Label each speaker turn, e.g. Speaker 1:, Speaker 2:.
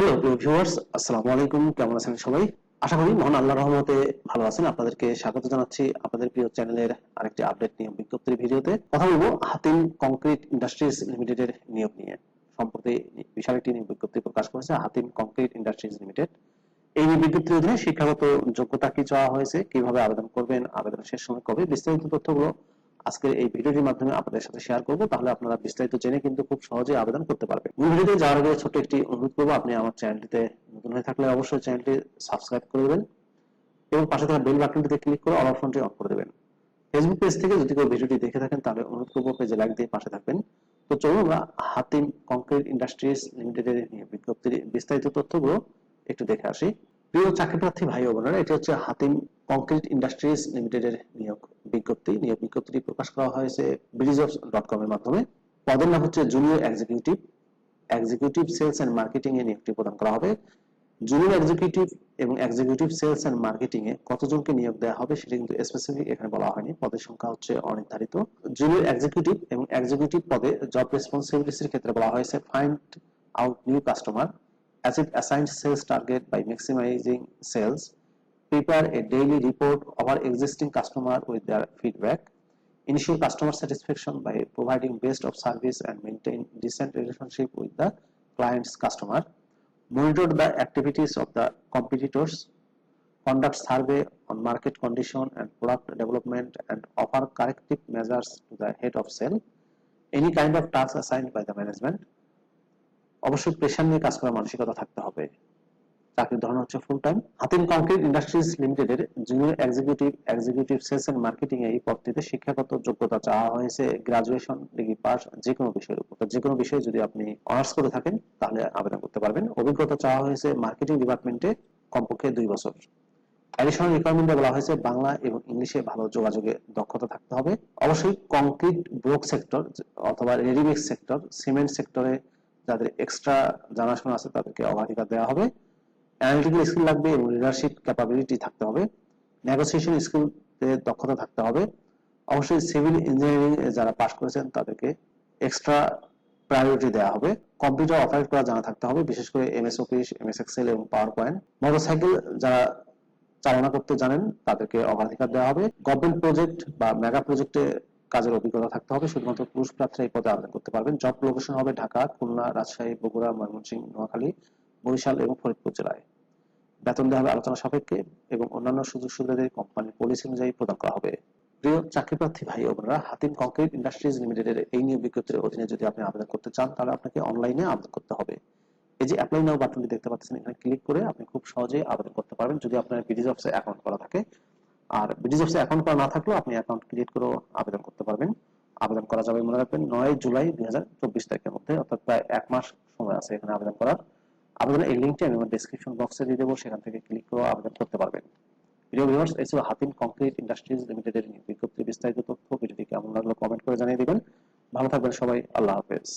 Speaker 1: Hello viewers আসসালামু আলাইকুম কেমন আছেন সবাই? আশা করি মহান আল্লাহর রহমতে ভালো আছেন। আপনাদেরকে স্বাগত জানাচ্ছি আপনাদের প্রিয় চ্যানেলের আরেকটি আপডেট নিয়োগ বিজ্ঞপ্তির ভিডিওতে। কথা বলব হাতিম কংক্রিট ইন্ডাস্ট্রিজ লিমিটেডের নিয়োগ নিয়ে। সম্প্রতি বিশাল একটি নিয়োগ বিজ্ঞপ্তি প্রকাশ করেছে হাতিম কংক্রিট ইন্ডাস্ট্রিজ লিমিটেড। এই নিয়োগ বিজ্ঞপ্তির অধীনে শিক্ষাগত যোগ্যতা কি চাওয়া হয়েছে, কীভাবে আবেদন করবেন আবেদনের শেষ সময় কবে, বিস্তারিত তথ্যগুলো আজকের এই ভিডিওটির মাধ্যমে আপনাদের সাথে শেয়ার করব। তাহলে আপনারা বিস্তারিত জেনে কিন্তু খুব সহজে আবেদন করতে পারবেন। ভিডিওতে যাওয়ার আগে ছোট্ট একটি অনুরোধ করব, আপনি আমার চ্যানেলটিতে নতুন হয়ে থাকলে অবশ্যই চ্যানেলটি সাবস্ক্রাইব করে দেবেন এবং পাশে থাকা বেল বাটনটিতে ক্লিক করে অল অপশনটি অন করে দেবেন। ফেসবুক পেজ থেকে যদি কেউ ভিডিওটি দেখে থাকেন, তাহলে অনুরোধ করব পেজে লাইক দিয়ে পাশে থাকবেন। তো চলুন আমরা হাতিম কংক্রিট ইন্ডাস্ট্রিজ লিমিটেডের বিজ্ঞপ্তির বিস্তারিত তথ্যগুলো একটু দেখে আসি। প্রিয় চাকরি প্রার্থী ভাই বোনেরা, এটি হচ্ছে হাতিম কংক্রিট ইন্ডাস্ট্রিজ লিমিটেডের নিয়োগ। বিজ্ঞপ্তি, নিয়োগ বিজ্ঞপ্তিটি প্রকাশ করা হয়েছে ব্রিজ অফ ডট কম এর মাধ্যমে। পদের নাম হচ্ছে junior executive executive sales and marketing এ নিয়োগটি প্রদান করা হবে। জুনিয়র এক্সিকিউটিভ এবং এক্সিকিউটিভ সেলস এন্ড মার্কেটিং এ কতজনকে নিয়োগ দেওয়া হবে সেটা কিন্তু স্পেসিফিক এখানে বলা হয়নি। পদের সংখ্যা হচ্ছে অনির্ধারিত। জুনিয়র এক্সিকিউটিভ এবং এক্সিকিউটিভ পদে জব রেসপন্সিবিলিটিস এর ক্ষেত্রে বলা হয়েছে find out new customer as it assigns sales target by maximizing sales prepare a daily report of our existing customer with their feedback ensure customer satisfaction by providing best of service and maintain decent relationship with the client's customer monitor the activities of the competitors conduct survey on market condition and product development and offer corrective measures to the head of sale any kind of task assigned by the management অবশ্যই pressure নিয়ে কাজ করার মানসিকতা থাকতে হবে চাকরির ধরন হচ্ছে full time Hatim concrete industries লিমিটেডের junior executive executive sales and marketing এই পদটিতে শিক্ষাগত যোগ্যতা চাওয়া হয়েছে। গ্রাজুয়েশন ডিগ্রি পাস যে কোনো বিষয়ের উপর। যে কোনো বিষয়ে যদি আপনি অনার্স করে থাকেন, তাহলে আবেদন করতে পারবেন। অভিজ্ঞতা চাওয়া হয়েছে মার্কেটিং ডিপার্টমেন্টে কমপক্ষে দুই বছর। অ্যাডিশনাল রিকোয়ারমেন্টে বলা হয়েছে বাংলা এবং ইংলিশে ভালো যোগাযোগে দক্ষতা থাকতে হবে। অবশ্যই কংক্রিট ব্লক সেক্টর অথবা রেডিমিক্স সেক্টর সিমেন্ট সেক্টরে যাদের এক্সট্রা জানাশোনা আছে তাদেরকে অগ্রাধিকার দেওয়া হবে। অ্যানালিটিক্যাল স্কিল লাগবে এবং লিডারশিপ ক্যাপাবিলিটি থাকতে হবে। নেগোসিয়েশন স্কিল দক্ষতা থাকতে হবে। অবশ্যই সিভিল ইঞ্জিনিয়ারিং যারা পাশ করেছেন, তাদেরকে এক্সট্রা প্রায়োরিটি দেওয়া হবে। কম্পিউটার অপারেট করা জানা থাকতে হবে, বিশেষ করে এমএস অফিস এমএস এক্সেল এবং পাওয়ার পয়েন্ট মোটরসাইকেল যারা চালনা করতে জানেন, তাদেরকে অগ্রাধিকার দেওয়া হবে। গভর্নমেন্ট প্রজেক্ট বা মেগা প্রজেক্টে কাজের অভিজ্ঞতা থাকতে হবে। শুধুমাত্র পুরুষ প্রার্থীরা এই পদে আবেদন করতে পারবেন। জব লোকেশন হবে ঢাকা, খুলনা, রাজশাহী, বগুড়া, ময়মনসিংহ, নোয়াখালী। বরিশাল এবং ফরিদপুর জেলায়। বেতন দেওয়া হবে আলোচনা সাপেক্ষে এবং অন্যান্য সুযোগ সুবিধাদের কোম্পানির পলিসি অনুযায়ী প্রদান করা হবে। প্রিয় চাকরি প্রার্থী ভাই ও বোনেরা, হাতিম কংক্রিট ইন্ডাস্ট্রিজ লিমিটেডের এই নিয়োগ বিজ্ঞপ্তির অধীনে যদি আপনি আবেদন করতে চান, তাহলে আপনাকে অনলাইনে আবেদন করতে হবে। এই যে অ্যাপ্লাই নাও বাটনটি দেখতে পাচ্ছেন, এখানে ক্লিক করে আপনি খুব সহজেই আবেদন করতে পারবেন যদি আপনার বিডিজ অফিসে অ্যাকাউন্ট করা থাকে। আর বিডিজ অফিসে অ্যাকাউন্ট করা না থাকলেও আপনি অ্যাকাউন্ট ক্রিয়েট করে আবেদন করতে পারবেন। আবেদন করা যাবে মনে রাখবেন, নয় জুলাই দুই হাজার চব্বিশ তারিখের মধ্যে, অর্থাৎ প্রায় এক মাস সময় আছে এখানে আবেদন করার। আবেদনের এই লিঙ্কটি আমি আমার ডেসক্রিপশন বক্সে দিয়ে দেবো, সেখান থেকে ক্লিক করে আবেদন করতে পারবেন। প্রিয় ভিউয়ার্স এই ছিল হাতিম কংক্রিট ইন্ডাস্ট্রিজ লিমিটেডের বিজ্ঞপ্তি বিস্তারিত তথ্য ভিডিওটি কেমন লাগল কমেন্ট করে জানিয়ে দিবেন। ভালো থাকবেন সবাই, আল্লাহ হাফেজ।